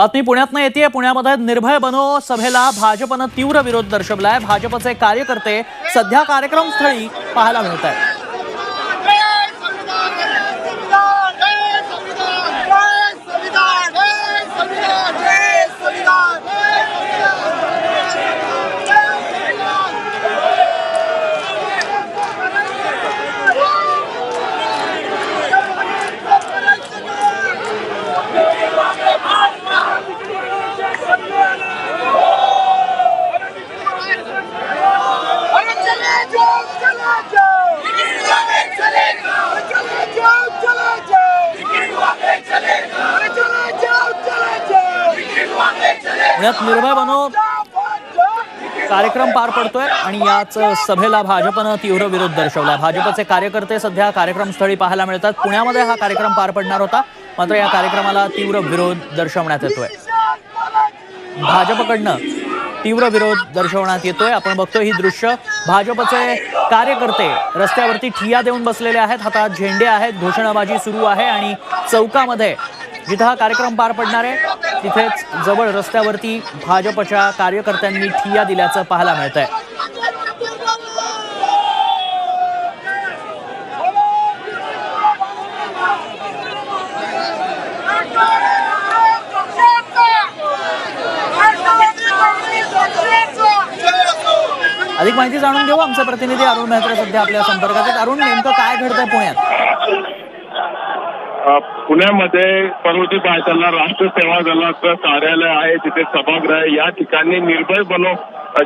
बातमी पुण्यात येते पुण्यामध्ये निर्भय बनो सभेला भाजपनं तीव्र विरोध दर्शवलाय. भाजपचे कार्यकर्ते सध्या कार्यक्रमस्थळी पाहायला मिळत आहेत पुण्यात निर्भय बनो. कार्यक्रम पार पडतोय आणि याच सभेला भाजपनं तीव्र विरोध दर्शवलाय भाजपचे कार्यकर्ते सध्या कार्यक्रमस्थळी पाहायला मिळतात. पुण्यामध्ये हा कार्यक्रम पार पडणार होता मात्र या कार्यक्रमाला तीव्र विरोध दर्शवण्यात येतोय. भाजपकडनं तीव्र विरोध दर्शवण्यात येतोय. आपण बघतोय ही दृश्य. भाजपचे कार्यकर्ते रस्त्यावरती ठिया देऊन बसलेले आहेत. हातात झेंडे आहेत. घोषणाबाजी सुरू आहे आणि चौकामध्ये जिथं हा कार्यक्रम पार पडणार आहे तिथेच जवळ रस्त्यावरती भाजपच्या कार्यकर्त्यांनी ठिया दिल्याचं पाहायला मिळत आहे अधिक माहिती जाणून घेऊ आमचे प्रतिनिधी अरुण मेहत्रा सध्या आपल्या संपर्कात आहेत. अरुण नेमकं काय घडतंय पुण्यात? पुण्यामध्ये पर्वती पायथ्याला राष्ट्र सेवा दलाचं कार्यालय आहे तिथे सभागृह आहे. या ठिकाणी निर्भय बनो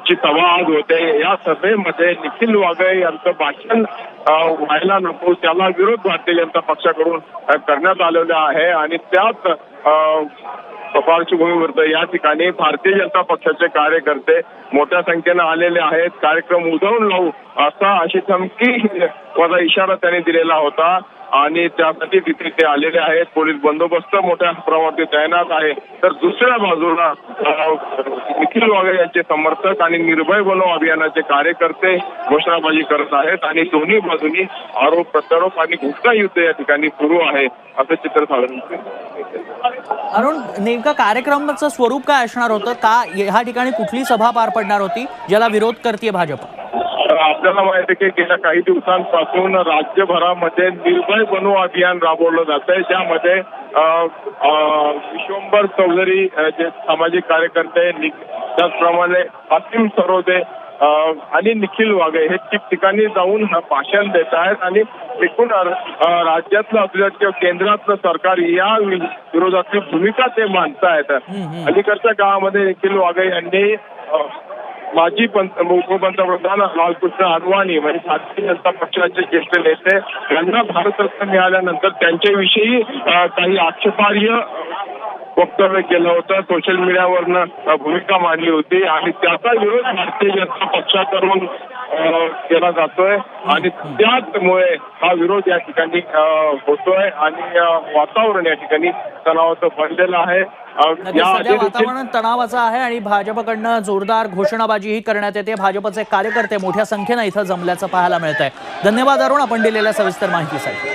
ची सभा आज होते. या सभेमध्ये निखिल वागळे यांचं भाषण व्हायला नको. त्याला विरोध भारतीय जनता पक्षाकडून करण्यात आलेला आहे आणि त्याच पार्श्वभूमीवर या ठिकाणी भारतीय जनता पक्षाचे कार्यकर्ते मोठ्या संख्येनं आलेले आहेत. कार्यक्रम उधळून लावू असा अशी धमकी माझा इशारा त्यांनी दिलेला होता. आणि त्यासाठी तिथे ते आलेले आहेत. पोलीस बंदोबस्त मोठ्या प्रमाणात तैनात आहे. तर दुसऱ्या बाजूला निखिल वागे यांचे समर्थक आणि निर्भय बनो अभियानाचे कार्यकर्ते घोषणाबाजी करत आहेत. आणि दोन्ही बाजूनी आरोप प्रत्यारोप आणि घुसका युद्ध या ठिकाणी सुरू आहे असं चित्र साधारण अरुण नेमकं कार्यक्रमाचं स्वरूप काय असणार होतं? का ह्या ठिकाणी कुठली सभा पार पडणार होती ज्याला विरोध करते भाजप? आपल्याला माहिती आहे की गेल्या काही दिवसांपासून राज्यभरामध्ये निर्भय बनो अभियान राबवलं जात आहे. ज्यामध्ये विश्वंभर चौधरी जे सामाजिक कार्यकर्ते त्याचप्रमाणे असीम सरोदे आणि निखिल वागे हे ठिकठिकाणी जाऊन भाषण देत आहेत. आणि एकूण राज्यातलं असू किंवा केंद्रातलं सरकार या विरोधातली भूमिका ते मांडतायत. अलीकडच्या काळामध्ये निखिल वागे यांनी माजी पंत उपपंतप्रधान लालकृष्ण अडवाणी म्हणजे भारतीय जनता पक्षाचे ज्येष्ठ नेते यांना भारतरत्न मिळाल्यानंतर त्यांच्याविषयी काही आक्षेपार्ह वक्तव्य केलं होतं. सोशल मीडियावरनं भूमिका मांडली होती आणि त्याचा विरोध भारतीय जनता पक्षाकडून केला जातोय. आणि त्याचमुळे हा विरोध या ठिकाणी होतोय आणि वातावरण या ठिकाणी तणावाचं बनलेलं आहे. वातावरण तणावाचं आहे आणि भाजपकडनं जोरदार घोषणाबाजीही करण्यात येते. भाजपचे कार्यकर्ते मोठ्या संख्येनं इथं जमल्याचं पाहायला मिळत आहे धन्यवाद अरुण आपण दिलेल्या सविस्तर माहितीसाठी.